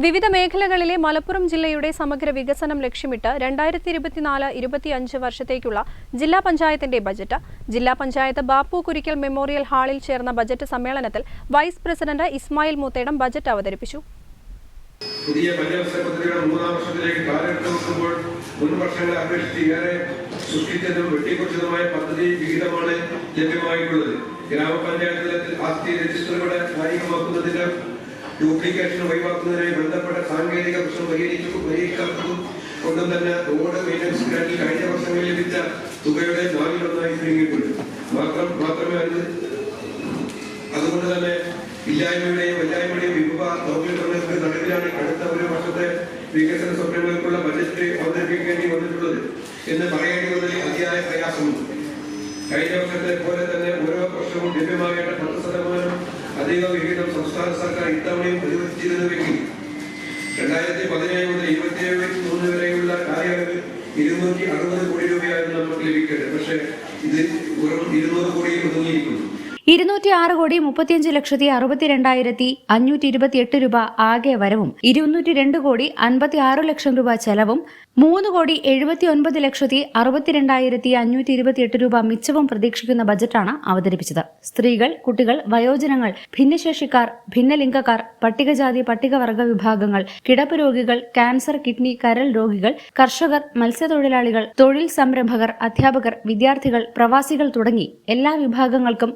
വിവിധ മേഖലകളിലെ മലപ്പുറം ജില്ലയുടെ സമഗ്ര വികസനം ലക്ഷ്യമിട്ട് രണ്ടായിരത്തി ഇരുപത്തിനാല് ഇരുപത്തിയഞ്ച് വർഷത്തേക്കുള്ള ജില്ലാ പഞ്ചായത്തിന്റെ ബജറ്റ്. ജില്ലാ പഞ്ചായത്ത് ബാപ്പു കുരിക്കൽ മെമ്മോറിയൽ ഹാളിൽ ചേർന്ന ബജറ്റ് സമ്മേളനത്തിൽ vice president Ismail Moothedam budget അവതരിപ്പിച്ചു. പുതിയ പഞ്ചവത്സര മൂന്നാം വർഷത്തിലേക്ക് പദ്ധതി ആസ്തി രജിസ്റ്ററുകളെ കായികമാക്കുന്നതിന് ഡ്യൂപ്ലിക്കേഷൻ ഒഴിവാക്കുന്നതിനായി ബന്ധപ്പെട്ട സാങ്കേതിക പ്രശ്നം പരിഹരിച്ചു പരിഹരിക്കാത്തതും കൊണ്ടും തന്നെ റോഡ് മെയിന്റനൻസ് ഗ്രാൻഡിൽ കഴിഞ്ഞ വർഷങ്ങളിൽ ലഭിച്ച തുകയുടെ നാലിലൊന്നായി ചുരുങ്ങിയിട്ടുണ്ട് മാത്രം മാത്രമേ അത് അതുകൊണ്ട് തന്നെ ഇല്ലായ്മയുടെയും വല്ലായ്മയുടെയും വിഭവ ദൗർബല്യങ്ങൾക്ക് നടുവിലാണ് അടുത്ത ഒരു വർഷത്തെ വികസന സ്വപ്നങ്ങൾക്കുള്ള ബജറ്റ് അവതരിപ്പിക്കേണ്ടി വന്നിട്ടുള്ളത് എന്ന് പറയേണ്ടി വന്നതിൽ അതിയായ പ്രയാസമുണ്ട്. കഴിഞ്ഞ വർഷത്തെ പോലെ തന്നെ ഓരോ വർഷവും ലഭ്യമാകേണ്ട പത്ത് അധിക വിഹിതം സംസ്ഥാന സർക്കാർ ഇത്തവണയും അനുവദിച്ചിരുന്നുവെങ്കിൽ രണ്ടായിരത്തി പതിനേഴ് മുതൽ ഇരുപത്തിയേഴ് മൂന്ന് വരെയുള്ള കാലയളവിൽ ഇരുന്നൂറ്റി അറുപത് കോടി രൂപയായിരുന്നു നമുക്ക് ലഭിക്കേണ്ടത്. പക്ഷേ ഇത് വെറും ഇരുന്നൂറ് കോടിയിൽ ഒതുങ്ങിയിരിക്കുന്നു. ഇരുന്നൂറ്റി ആറ് കോടി മുപ്പത്തിയഞ്ച് ലക്ഷത്തി അറുപത്തിരണ്ടായിരത്തി അഞ്ഞൂറ്റി ഇരുപത്തിയെട്ട് രൂപ ആകെ വരവും ഇരുന്നൂറ്റി രണ്ട് കോടി അൻപത്തി ആറ് ലക്ഷം രൂപ ചെലവും മൂന്ന് കോടി എഴുപത്തി ഒൻപത് ലക്ഷത്തി അറുപത്തിരണ്ടായിരത്തി അഞ്ഞൂറ്റി ഇരുപത്തിയെട്ട് രൂപ മിച്ചവും പ്രതീക്ഷിക്കുന്ന ബജറ്റാണ് അവതരിപ്പിച്ചത്. സ്ത്രീകൾ കുട്ടികൾ വയോജനങ്ങൾ ഭിന്നശേഷിക്കാർ ഭിന്നലിംഗക്കാർ പട്ടികജാതി പട്ടികവർഗ വിഭാഗങ്ങൾ കിടപ്പ് രോഗികൾ ക്യാൻസർ കിഡ്നി കരൾ രോഗികൾ കർഷകർ മത്സ്യത്തൊഴിലാളികൾ തൊഴിൽ സംരംഭകർ അധ്യാപകർ വിദ്യാർത്ഥികൾ പ്രവാസികൾ തുടങ്ങി എല്ലാ വിഭാഗങ്ങൾക്കും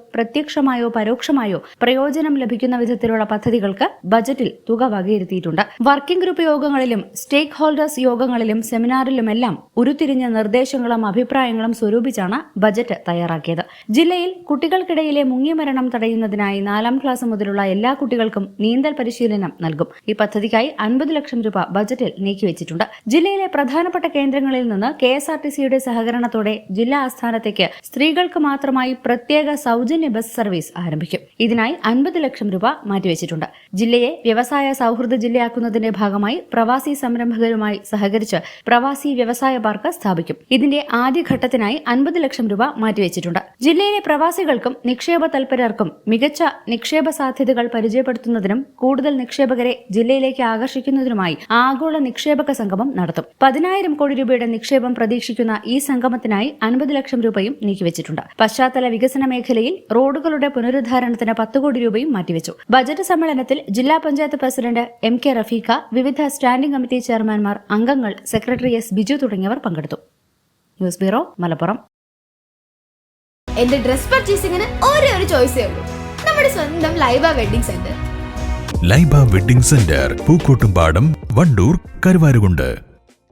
പ്രത്യക്ഷമായോ പരോക്ഷമായോ പ്രയോജനം ലഭിക്കുന്ന വിധത്തിലുള്ള പദ്ധതികൾക്ക് ബജറ്റിൽ തുക വകയിരുത്തിയിട്ടുണ്ട്. വർക്കിംഗ് ഗ്രൂപ്പ് യോഗങ്ങളിലും സ്റ്റേക്ക് ഹോൾഡേഴ്സ് യോഗങ്ങളിലും സെമിനാറിലുമെല്ലാം ഉരുത്തിരിഞ്ഞ നിർദ്ദേശങ്ങളും അഭിപ്രായങ്ങളും സ്വരൂപിച്ചാണ് ബജറ്റ് തയ്യാറാക്കിയത്. ജില്ലയിൽ കുട്ടികൾക്കിടയിലെ മുങ്ങിമരണം തടയുന്നതിനായി നാലാം ക്ലാസ് മുതലുള്ള എല്ലാ കുട്ടികൾക്കും നീന്തൽ പരിശീലനം നൽകും. ഈ പദ്ധതിക്കായി അൻപത് ലക്ഷം രൂപ ബജറ്റിൽ നീക്കിവച്ചിട്ടുണ്ട്. ജില്ലയിലെ പ്രധാനപ്പെട്ട കേന്ദ്രങ്ങളിൽ നിന്ന് കെ എസ് ആർ ടി സിയുടെ സഹകരണത്തോടെ ജില്ലാ ആസ്ഥാനത്തേക്ക് സ്ത്രീകൾക്ക് മാത്രമായി പ്രത്യേക സൗജന്യ ബസ് സർവീസ് ആരംഭിക്കും. ഇതിനായി അൻപത് ലക്ഷം രൂപ മാറ്റിവെച്ചിട്ടുണ്ട്. ജില്ലയെ വ്യവസായ സൗഹൃദ ജില്ലയാക്കുന്നതിന്റെ ഭാഗമായി പ്രവാസി സംരംഭകരുമായി സഹകരിച്ച് പ്രവാസി വ്യവസായ പാർക്ക് സ്ഥാപിക്കും. ഇതിന്റെ ആദ്യഘട്ടത്തിനായി അൻപത് ലക്ഷം രൂപ മാറ്റിവെച്ചിട്ടുണ്ട്. ജില്ലയിലെ പ്രവാസികൾക്കും നിക്ഷേപ തൽപരർക്കും മികച്ച നിക്ഷേപ സാധ്യതകൾ പരിചയപ്പെടുത്തുന്നതിനും കൂടുതൽ നിക്ഷേപകരെ ജില്ലയിലേക്ക് ആകർഷിക്കുന്നതിനുമായി ആഗോള നിക്ഷേപക സംഗമം നടത്തും. പതിനായിരം കോടി രൂപയുടെ നിക്ഷേപം പ്രതീക്ഷിക്കുന്ന ഈ സംഗമത്തിനായി അൻപത് ലക്ഷം രൂപയും നീക്കിവച്ചിട്ടുണ്ട്. പശ്ചാത്തല വികസന മേഖലയിൽ റോഡുകളുടെ പുനരുദ്ധാരണത്തിന് പത്ത് കോടി രൂപയും മാറ്റിവെച്ചു. ബജറ്റ് സമ്മേളനത്തിൽ ജില്ലാ panchayat president M K Rafeeqa വിവിധ സ്റ്റാൻഡിംഗ് കമ്മിറ്റി ചെയർമാൻമാർ അംഗങ്ങൾ സെക്രട്ടറി എസ് ബിജു തുടങ്ങിയവർ പങ്കെടുത്തു. News bureau Malappuram. എന്റെ ഡ്രസ് പർച്ചേസിംഗിന് ഒരേ ഒരു ചോയ്സേ ഉള്ളൂ. നമ്മുടെ സ്വന്തം Laiba wedding centre Laiba wedding centre Pookkottumpadam Wandoor Karuvarakundu.